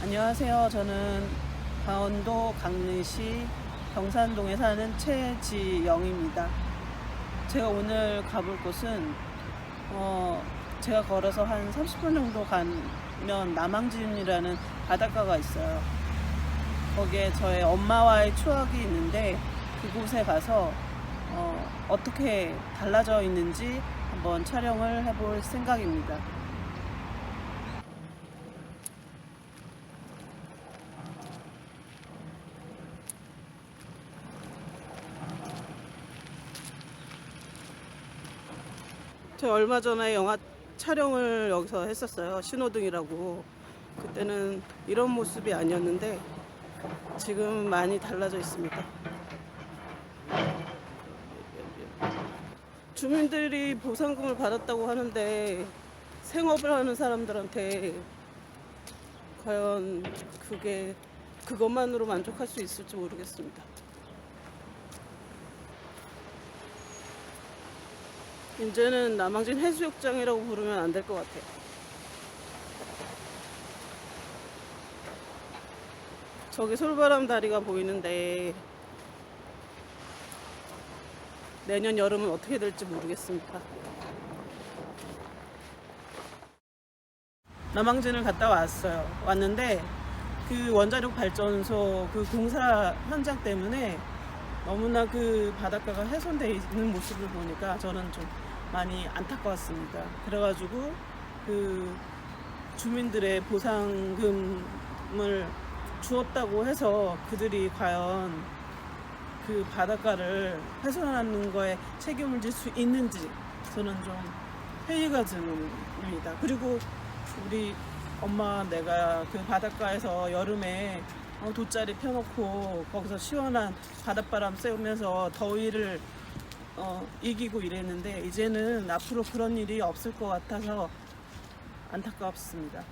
안녕하세요. 저는 강원도 강릉시 경산동에 사는 최지영입니다. 제가 오늘 가볼 곳은 어, 제가 걸어서 한 30분 정도 가면 남항진이라는 바닷가가 있어요. 거기에 저의 엄마와의 추억이 있는데 그곳에 가서 어, 어떻게 달라져 있는지 한번 촬영을 해볼 생각입니다. 제가 얼마 전에 영화 촬영을 여기서 했었어요. 신호등이라고. 그때는 이런 모습이 아니었는데 지금 많이 달라져 있습니다. 주민들이 보상금을 받았다고 하는데 생업을 하는 사람들한테 과연 그게 그것만으로 만족할 수 있을지 모르겠습니다. 이제는 남항진 해수욕장이라고 부르면 안 될 것 같아요. 저기 솔바람 다리가 보이는데 내년 여름은 어떻게 될지 모르겠습니다. 남항진을 갔다 왔어요. 왔는데 그 원자력 발전소 그 공사 현장 때문에 너무나 그 바닷가가 훼손돼 있는 모습을 보니까 저는 좀 많이 안타까웠습니다. 그래가지고 그 주민들의 보상금을 주었다고 해서 그들이 과연 그 바닷가를 훼손하는 거에 책임을 질 수 있는지 저는 좀 회의가 듭니다. 그리고 우리 엄마 내가 그 바닷가에서 여름에 어, 돗자리 펴놓고 거기서 시원한 바닷바람 쐬면서 더위를 어, 이기고 이랬는데 이제는 앞으로 그런 일이 없을 것 같아서 안타깝습니다.